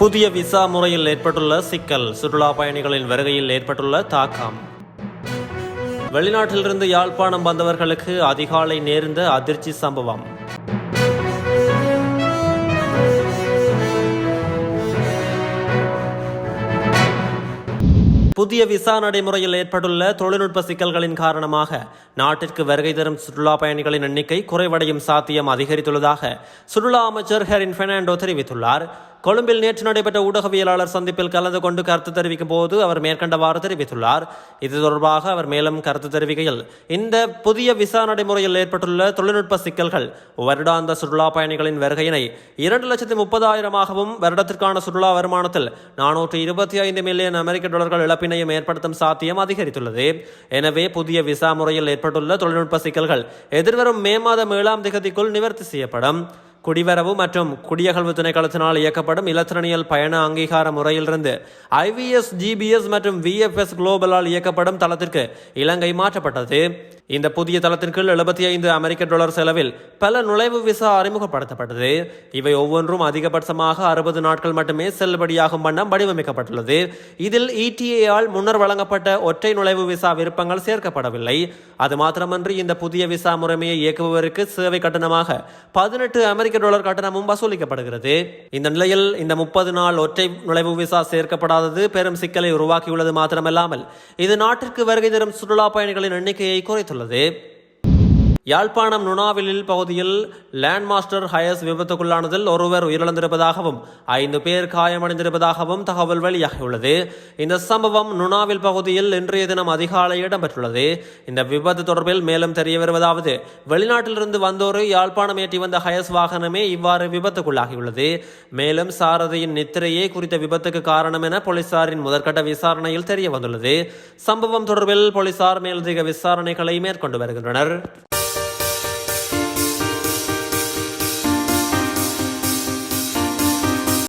புதிய விசா முறையில் ஏற்பட்டுள்ள சிக்கல் சுற்றுலா பயணிகளின் வருகையில் ஏற்பட்டுள்ள தாக்கம். வெளிநாட்டிலிருந்து யாழ்ப்பாணம் வந்தவர்களுக்கு அதிகாலை நேர்ந்த அதிர்ச்சி சம்பவம். புதிய விசா நடைமுறையில் ஏற்பட்டுள்ள தொழில்நுட்ப சிக்கல்களின் காரணமாக நாட்டிற்கு வருகை தரும் சுற்றுலா பயணிகளின் எண்ணிக்கை குறைவடையும் சாத்தியம் அதிகரித்துள்ளதாக சுற்றுலா அமைச்சர் ஹெரின் பெர்னாண்டோ தெரிவித்துள்ளார். கொழும்பில் நேற்று நடைபெற்ற ஊடகவியலாளர் சந்திப்பில் கலந்து கொண்டு கருத்து தெரிவிக்கும் போது அவர் மேற்கண்டவாறு தெரிவித்துள்ளார். இது தொடர்பாக அவர் மேலும் கருத்து தெரிவிக்கையில் இந்த புதிய விசா நடைமுறையில் ஏற்பட்டுள்ள தொழில்நுட்ப சிக்கல்கள் வருடாந்த சுற்றுலா பயணிகளின் வருகையினை இரண்டு லட்சத்தி முப்பதாயிரமாகவும் வருடத்திற்கான சுற்றுலா வருமானத்தில் நானூற்று இருபத்தி ஐந்து மில்லியன் அமெரிக்க டாலர்கள் இழப்பினையும் ஏற்படுத்தும் சாத்தியம் அதிகரித்துள்ளது. எனவே புதிய விசா முறையில் ஏற்பட்டுள்ள தொழில்நுட்ப சிக்கல்கள் எதிர்வரும் மே மாதம் ஏழாம் திகதிக்குள் நிவர்த்தி செய்யப்படும். குடிவரவு மற்றும் குடியகழ்வு திணைக்களத்தினால் இயக்கப்படும் இலத்திரனியல் பயண அங்கீகார முறையிலிருந்து ஐவிஎஸ் ஜிபிஎஸ் மற்றும் விஎஃப்எஸ் குளோபலால் இயக்கப்படும் தளத்திற்கு இலங்கை மாற்றப்பட்டது. இந்த புதிய தளத்தின் கீழ் எழுபத்தி ஐந்து அமெரிக்க டாலர் செலவில் பல நுழைவு விசா அறிமுகப்படுத்தப்பட்டது. இவை ஒவ்வொன்றும் அதிகபட்சமாக அறுபது நாட்கள் மட்டுமே செல்லுபடியாகும் வண்ணம் வடிவமைக்கப்பட்டுள்ளது. இதில் இடிஏஆல் முன்னர் வழங்கப்பட்ட ஒற்றை நுழைவு விசா விருப்பங்கள் சேர்க்கப்படவில்லை. அது மாத்திரமன்றி இந்த புதிய விசா முறைமையை இயக்குபவருக்கு சேவை கட்டணமாக பதினெட்டு அமெரிக்க டாலர் கட்டணமும் வசூலிக்கப்படுகிறது. இந்த நிலையில் இந்த முப்பது நாள் ஒற்றை நுழைவு விசா சேர்க்கப்படாதது பெரும் சிக்கலை உருவாக்கியுள்ளது மாத்திரமல்லாமல் இது நாட்டிற்கு வருகை தரும் சுற்றுலா பயணிகளின் எண்ணிக்கையை குறைத்துள்ளது. Hafizullah Zeib. யாழ்ப்பாணம் நுணாவிலில் பகுதியில் லேண்ட் மாஸ்டர் ஹயர்ஸ் விபத்துக்குள்ளானதில் ஒருவர் உயிரிழந்திருப்பதாகவும் ஐந்து பேர் காயமடைந்திருப்பதாகவும் தகவல் வெளியாகியுள்ளது. இந்த சம்பவம் நுணாவில் பகுதியில் இன்றைய தினம் அதிகாலை இடம்பெற்றுள்ளது. இந்த விபத்து தொடர்பில் மேலும் தெரிய வருவதாவது வெளிநாட்டிலிருந்து வந்தோரு யாழ்ப்பாணம் ஏற்றி வந்த ஹயஸ் வாகனமே இவ்வாறு விபத்துக்குள்ளாகியுள்ளது. மேலும் சாரதியின் நித்திரையே குறித்த விபத்துக்கு காரணம் என போலீசாரின் முதற்கட்ட விசாரணையில் தெரிய வந்துள்ளது. சம்பவம் தொடர்பில் போலீசார் மேலதிக விசாரணைகளை மேற்கொண்டு வருகின்றனர்.